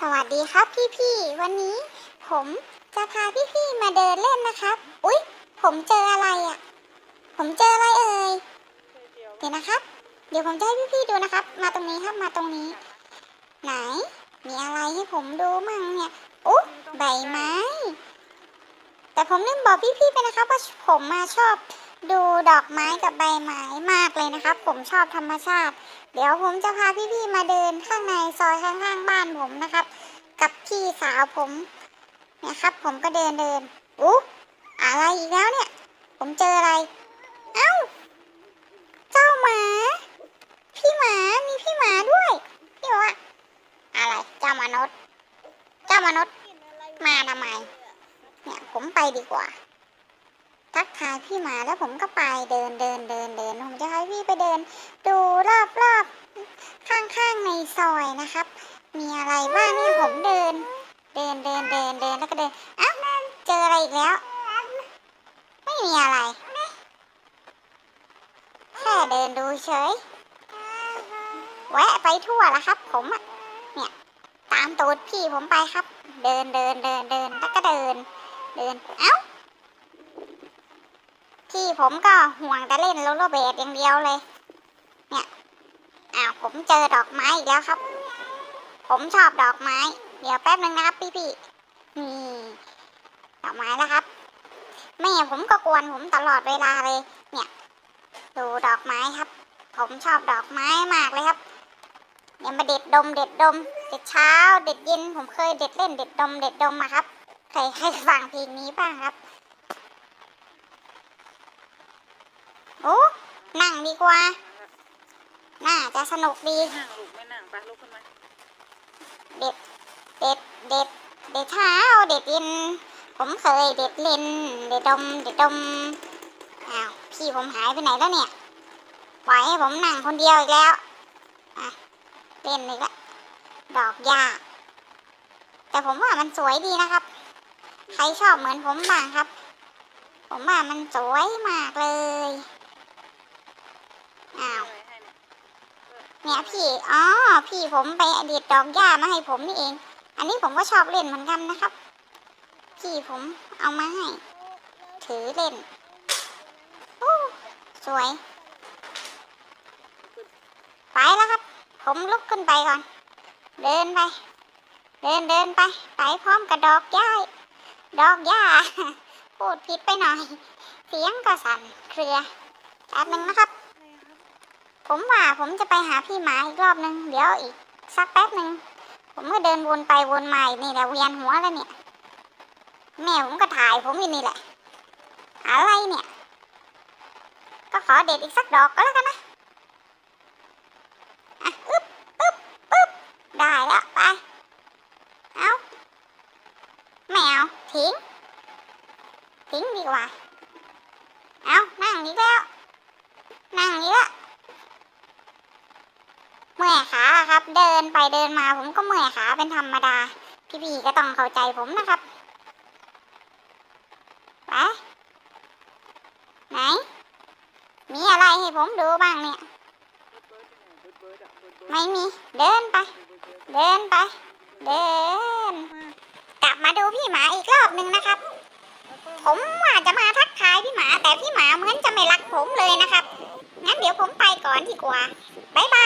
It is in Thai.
สวัสดีครับพี่ๆ วันนี้ผมจะพาพี่ๆ มาเดินเล่นนะครับ อุ๊ย ผมเจออะไรอะ่ะ ผมเจออะไรเอ่ย เดี๋ยวนะครับ เดี๋ยวผมจะให้พี่ๆ ดูนะครับ มาตรงนี้ครับ มาตรงนี้ ไหน มีอะไรให้ผมดูมั่งเนี่ยอุ๊ยใบไม้ แต่ผมลืมบอกพี่ๆ ไปนะครับว่าผมมาชอบ ดูดอกไม้กับใบไม้มากเลยนะครับ ผมชอบธรรมชาติ เดี๋ยวผมจะพาพี่ๆมาเดินข้างในซอยข้างๆบ้านผมนะครับ กับพี่สาวผมเนี่ยครับ ผมก็เดินเดินอู้อะไรอีกแล้วเนี่ย ผมเจออะไร เอ้า เจ้าหมา พี่หมา มีพี่หมาด้วยพี่ว่าอะไร เจ้ามนุษย์ เจ้ามนุษย์ มาทำไม เนี่ย ผมไปดีกว่า ทักทายพี่หมาแล้วผมก็ไปเดินเดินเดินเดินผมจะให้พี่ไปเดิน ดูรอบรอบข้างๆในซอยนะครับ มีอะไรบ้างนี่ผมเดิน เดินเดินเดินเดินแล้วก็เดินอ้าวเจออะไรอีกแล้ว ไม่มีอะไรแค่เดินดูเฉยแวะไปทั่วแล้วครับ ผมอะเนี่ยตามตูดพี่ผมไปครับ เดินเดินเดินเดินแล้วก็เดิน เดินเอ้า พี่ผมก็ห่วงแต่เล่นโรลเลอร์เบลดอย่างเดียวเลย เนี่ยอ้าวผมเจอดอกไม้อีกแล้วครับ ผมชอบดอกไม้ เดี๋ยวแป๊บนึงนะครับพี่พี่นี่ดอกไม้แล้วครับ แม่ผมก็กวนผมตลอดเวลาเลย เนี่ย ดูดอกไม้ครับ ผมชอบดอกไม้มากเลยครับเนี่ยมาเด็ดดม เด็ดดม เด็ดเช้า เด็ดเย็น ผมเคยเด็ดเล่น เด็ดดม เด็ดดมมาครับใครใครฟังเพลงนี้บ้างครับ โอ้นั่งดีกว่า น่าจะสนุกดี นั่งลูกไม่นั่งไปลุกขึ้นมาเด็ด เด็ด เด็ด เด็ดเช้า เด็ดเย็นผมเคยเด็ดเล่นเด็ดดม เด็ดดม อ้าว พี่ผมหายไปไหนแล้วเนี่ย ปล่อยให้ผมนั่งคนเดียวอีกแล้ว อะเล่นอีกละดอกหญ้า แต่ผมว่ามันสวยดีนะครับ ใครชอบเหมือนผมบ้างครับ ผมว่ามันสวยมากเลย อ้าวอะไรให้เนี่ยเนี่ยพี่อ๋อพี่ผมไปอดีตดอกหญ้ามาให้ผมนี่เอง อันนี้ผมก็ชอบเล่นเหมือนกันนะครับ พี่ผมเอามาให้ ถือเล่นโอ้สวย ไปแล้วครับ ผมลุกขึ้นไปก่อน เดินไป เดินเดินไป ไปพร้อมกับดอกหญ้าดอกหญ้าพูดผิดไปหน่อย เสียงก็สั่นเครือแป๊บนึงนะครับ ผมว่าผมจะไปหาพี่หมาอีกรอบนึง เดี๋ยวอีกสักแป๊บนึงผมก็เดินวนไปวนมานี่แหละเวียนหัวแล้วเนี่ย แม่ผมก็ถ่ายผมอยู่นี่แหละ อะไรเนี่ย ก็ขอเด็ดอีกสักดอกก็แล้วกันนะอะอึ๊บอึ๊บอึ๊บได้แล้วไป เอาไม่เอาทิ้ง ทิ้งดีกว่า เอานั่งอีกแล้ว นั่งอีกแล้ว ขาครับ เดินไปเดินมาผมก็เมื่อยขาเป็นธรรมดา พี่ๆก็ต้องเข้าใจผมนะครับไปไหน มีอะไรให้ผมดูบ้างเนี่ย ไม่มี เดินไป เดินไป เดิน กลับมาดูพี่หมาอีกรอบหนึ่งนะครับ ผมว่าจะมาทักทายพี่หมา แต่พี่หมาเหมือนจะไม่รักผมเลยนะครับ งั้นเดี๋ยวผมไปก่อนดีกว่าบายบาย